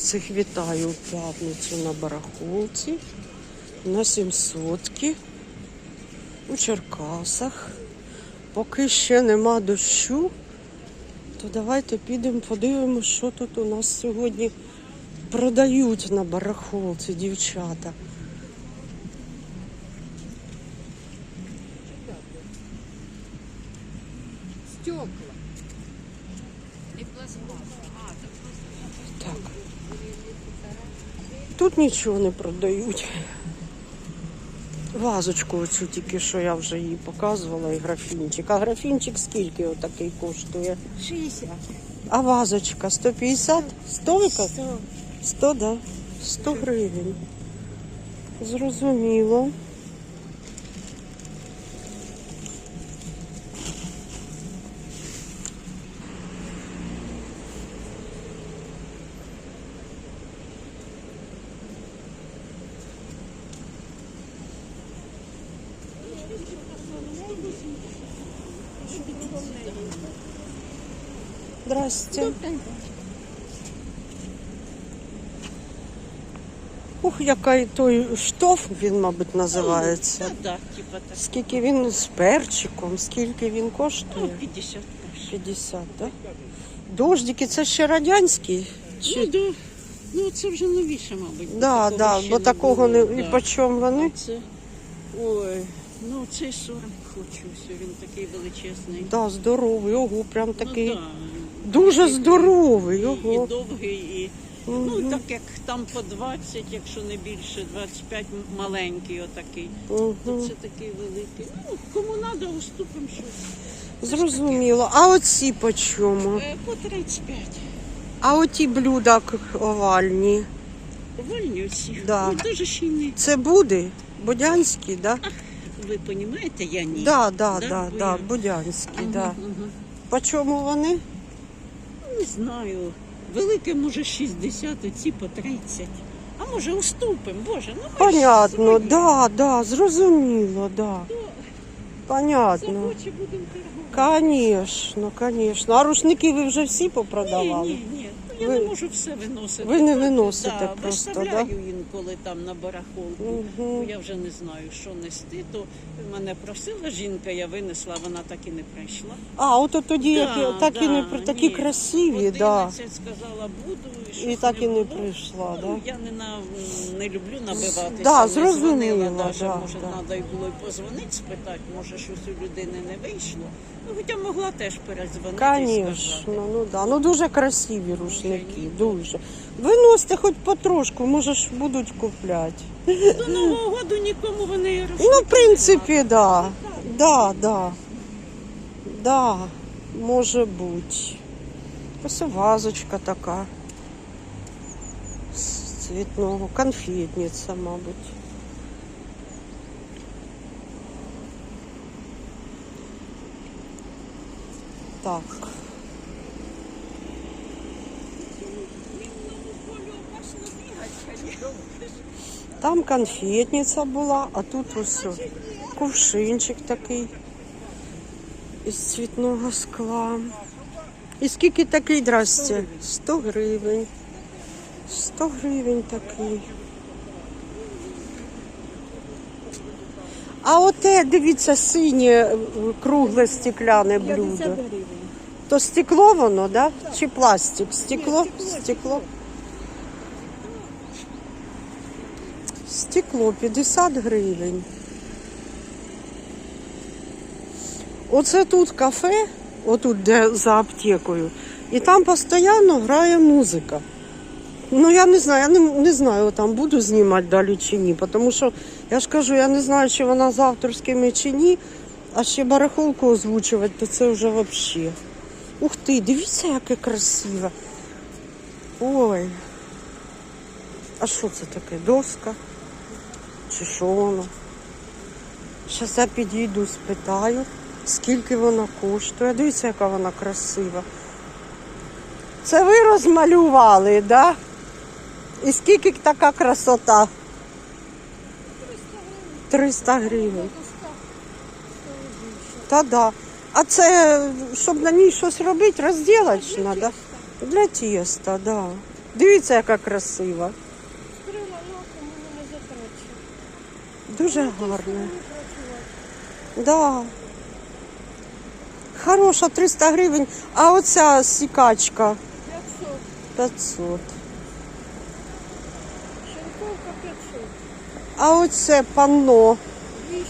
Всіх вітаю у п'ятницю на барахолці, на 700 у Черкасах. Поки ще нема дощу, то давайте підемо подивимося, що тут у нас сьогодні продають на барахолці дівчата. Стекла. Не пластмасса. Так. Тут нічого не продають. Вазочку оцю тільки що я вже їй показувала і графінчик. А графінчик скільки отакий коштує? 60. А вазочка 150? 100 ви кажете? 100, да. 100 гривень. Зрозуміло. Здрасте. Ух, який той штоф, він, мабуть, називається. Ну, да, типа так. Скільки він з перчиком, скільки він Ну, коштує? 50 перший. 50, так? Дождики, це ще радянський? Ну, да. ну, це вже новіше, мабуть. Да, да, бо такого не. було, І да. по чому вони? А Це... Ой, ну цей 40 хочу, все, він такий величезний. Да, здоровий, ого, прям такий. Ну, да. Дуже здоровий, І, і ого. довгий, і ну так як там по 20, якщо не більше, 25 маленький отакий. То це такий великий. Ну, кому треба, уступимо щось. Зрозуміло. А оці по чому? Е, По 35. А оті блюда к- овальні. Вольні. Да. Ну, дуже ще й не. Це буде? Будянські, да? Ви розумієте, я ні. Да, да, Да? да, будянські, да. ага. По чому вони? Не знаю. Велике може 60, а ці по 30. А може уступимо, Боже, ну ми Понятно, ж да, да, зрозуміло, да. Понятно. Захоче будемо торгувати. Конечно, конечно. А рушники ви вже всі попродавали? Ні, ні, ні. Я Ви- не можу все виносити. ви не виносите да, просто, виставляю інколи там на барахолку. Бо я вже не знаю, що нести. То мене просила жінка, я винесла, вона так і не прийшла. А, от от тоді Да, які, так і не такі ні. красиві, да. 11 сказала буду. І, І так і не було. прийшла, Ну, да. Я не на не люблю набиватися. Да, не зрозуміло, дзвонила да, може, да. треба й було й позвонити, спитати, може, щось у людини не вийшло. Ну, хоча могла теж передзвонити і сказати. Ну да. Ну дуже красиві рушники, дуже. Виносите хоч потрошку, може ж будуть купляти. До Нового року нікому вони і Ну, в принципі, да. Да, да. Да, може бути. Ось вазочка така. З цвітного, конфетниця, мабуть. Так. Там конфетниця була, а тут ось кувшинчик такий із цвітного скла. І скільки такий, здрасте? 100 гривень. 100 гривень такий. А оте, дивіться, синє кругле стекляне блюдо. То стекло воно, да? Чи пластик? Стекло? Стекло. Стекло 50 гривень. Оце тут кафе, отут, де за аптекою, і там постійно грає музика. Ну, я не знаю, я не, не знаю, там буду знімати далі чи ні, тому що я ж кажу, я не знаю, чи вона з авторськими чи ні, а ще барахолку озвучувати, то це вже взагалі. Ух ти, дивіться, яке красиве. Ой. А що це таке? Доска? Чи що воно? Зараз я підійду, спитаю, скільки вона коштує. Дивіться, яка вона красива. Це ви розмалювали, так? Да? І скільки така красота? 300 гривень. Та да. А це, щоб на ній щось робити, розділати треба. Для тіста, так. Да. Дивіться, яка красива. Скрила лаком, воно не затраче. Дуже гарна. Не. Да. Хороша 300 гривень, а оця сікачка 500. 500. Шинковка 500. А оце панно 200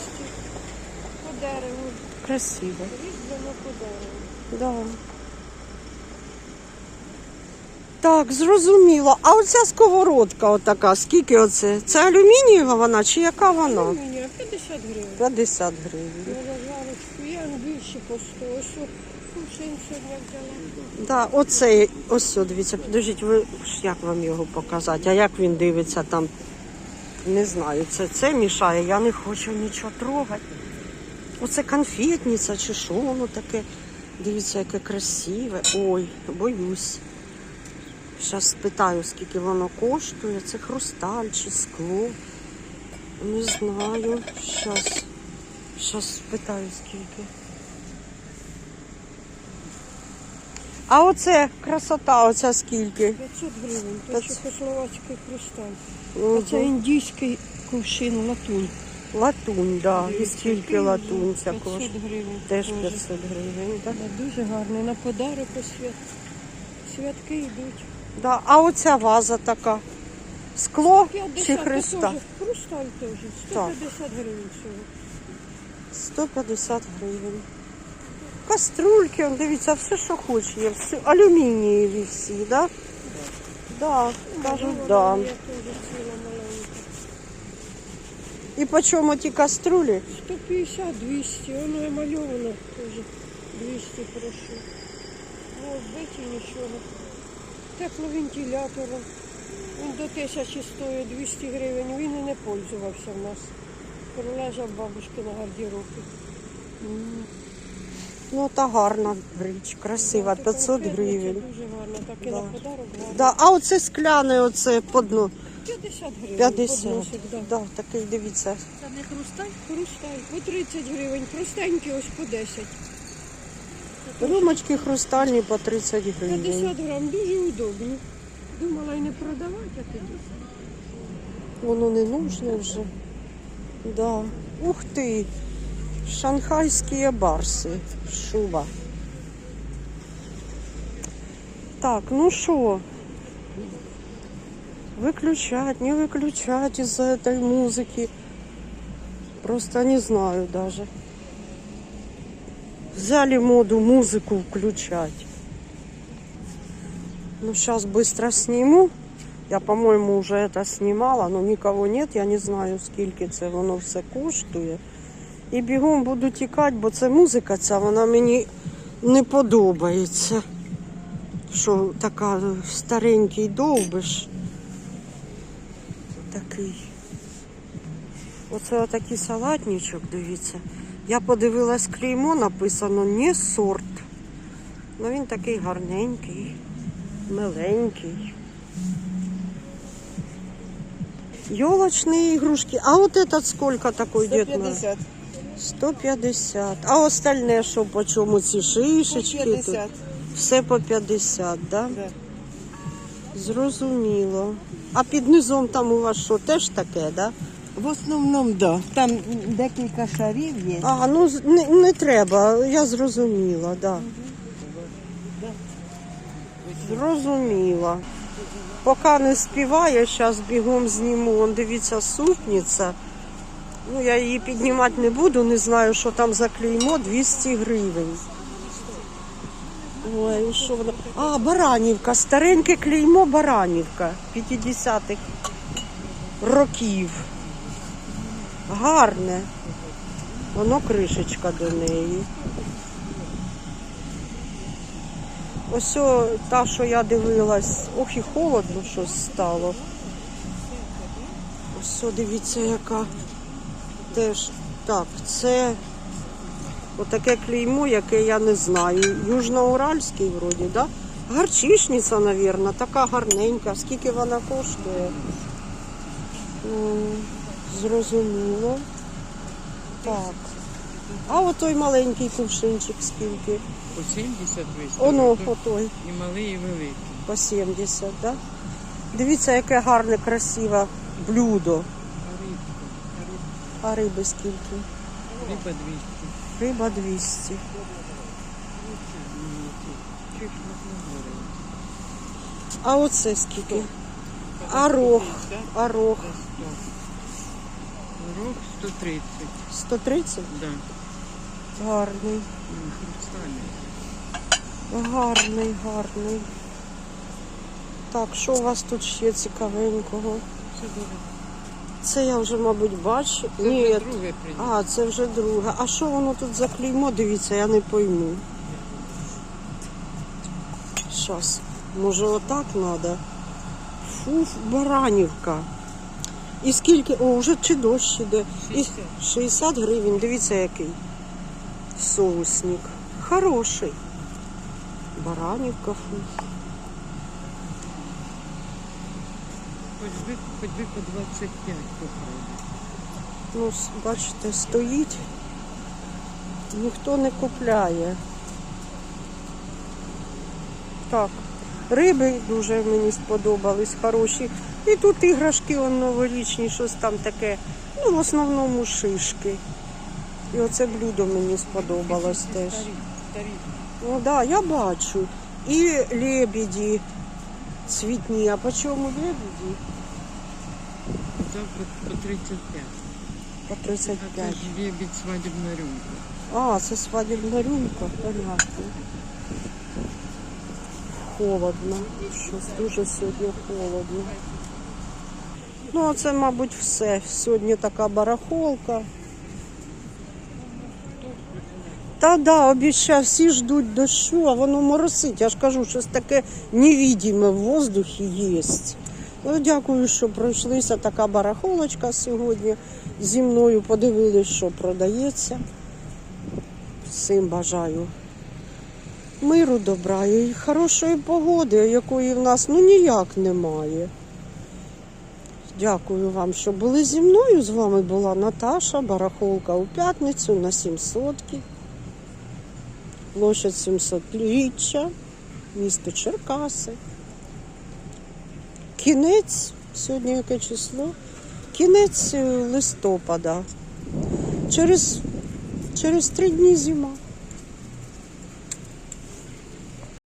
по дереву. красиве. Різьблено по дереву. Да. Так, зрозуміло. А оця сковородка отака, скільки оце? Це алюмінієва вона чи яка вона? Алюмінія 50 гривень. 50 гривень. На жарочку. Я більше по 100. Ось кувшин сьогодні взяла. Да, оце, ось, о, дивіться, підождіть, ви ж як вам його показати, а як він дивиться там? Не знаю, це, це мішає, я не хочу нічого трогати. Оце конфетниця чи що воно таке. Дивіться, яке красиве. Ой, боюсь. Зараз спитаю, скільки воно коштує. Це хрусталь чи скло. Не знаю. Зараз. Зараз спитаю, скільки. А оце красота, оця скільки? 500 гривень. То 500. чехословацький хрусталь. А це індійський кувшин латунь. Латунь, да. І скільки латунь ця 500 коштує? гривень. Теж теж. 500 гривень. Да? Да, Дуже гарний. На подарок у свят. Святки йдуть. Да. А оця ваза така. Скло 50 чи хреста? Хрусталь теж. 150 гривень всього. 150 гривень. Каструльки, он, дивіться, все, що хоче. Є. Всі, алюмінієві всі, да? Да, кажуть, да. І по чому ті каструлі? 150, 200. Воно емальовано теж. 200 прошу. Ну, вбиті нічого. Тепловентилятора. Він до 1000 стоїть 200 гривень. Він і не пользувався в нас. Пролежав бабушки на гардеробі. Ну, та гарна річ, красива, 500 гривень. Дуже гарно. Так і Да. на подарок гарно. Да. А оце скляне, оце по дну 50 гривень. 50. подносик, да. Да, такий, дивіться. Це не хрусталь? Хрусталь. По 30 гривень. Простенькі ось по 10. Рюмочки хрустальні по 30 гривень. 50 грам. Дуже удобні. Думала і не продавати, а тоді. Воно не нужно вже. Да. Ух ти! Шанхайські барси. Шуба. Так, ну що? Выключать, не выключать из-за этой музыки. Просто не знаю даже. Взяли моду музыку включать. Ну, сейчас быстро сниму. Я, по-моему, уже это снимала, но никого нет, я не знаю, скільки це воно все коштує. І бігом буду тікати, бо це музика ця, вона мені не подобається. Що така старенький довбиш. Такий. Оце отакий салатничок, дивіться. Я подивилась клеймо, написано не сорт. Ну він такий гарненький, миленький. Елочные игрушки. А вот этот сколько такой Дед 150. 150. А остальне що по чому ці шишечки? По 50. Тут? Все по 50, да? Да. Зрозуміло. А під низом там у вас що, теж таке, да? В основному, да. Там декілька шарів є. А, ну з- не, не треба, я зрозуміла, да. Зрозуміла. Поки не співає, зараз бігом зніму. Он дивіться, супниця. Ну, я її піднімати не буду, не знаю, що там за клеймо 200 гривень. Ой, ну що воно. А, Баранівка, стареньке клеймо Баранівка 50-х років. Гарне. Воно кришечка до неї. Ось та, що я дивилась, ох і холодно щось стало. Ось дивіться, яка теж. Так, це отаке клеймо, яке я не знаю. Южноуральський вроді, да? Гарчишниця, мабуть, така гарненька. Скільки вона коштує? Зрозуміло. Так. А отой маленький кувшинчик скільки? По 70 виставили. Оно, Тут отой. І малий, і великий. По 70, да? Дивіться, яке гарне, красиве блюдо. А риби скільки? Риба 200. Риба 200. А оце скільки? Арох. Арох. Рог 130. 130? Да. Гарний. Гарний, гарний. Так, що у вас тут ще цікавенького? Це я вже, мабуть, бачу. Це Ні, вже друге а, це вже друге. А що воно тут за клеймо? Дивіться, я не пойму. Щас. Може отак треба? Фу, баранівка. І скільки? О, вже чи дощ іде. І 60. 60 гривень. Дивіться, який. Соусник. Хороший. Баранівка. Хоч би, хоч би по 25 попробуй. Ну, бачите, стоїть. Ніхто не купляє. Так, риби дуже мені сподобались, хороші. І тут іграшки он, новорічні, щось там таке. Ну, в основному шишки. І оце блюдо мені сподобалось теж. Ну так, да, я бачу. І лебеді цвітні. А по чому лебеді? Завтра по 35. По А це 35. ж лебідь свадібна рюмка. А, це свадебна рюмка, понятно. Холодно. Щось дуже сьогодні холодно. Ну, а це, мабуть, все. Сьогодні така барахолка. Та да, обіцяв, всі ждуть дощу, а воно моросить. Я ж кажу, щось таке невидиме в воздухі є. Ну, дякую, що пройшлися така барахолочка сьогодні. Зі мною подивились, що продається. Всім бажаю миру, добра і хорошої погоди, якої в нас ну ніяк немає. Дякую вам, що були зі мною. З вами була Наташа, барахолка у п'ятницю на 700. Площадь 700 річчя, місто Черкаси. Кінець, сьогодні яке число? Кінець е, листопада. Через, через три дні зима.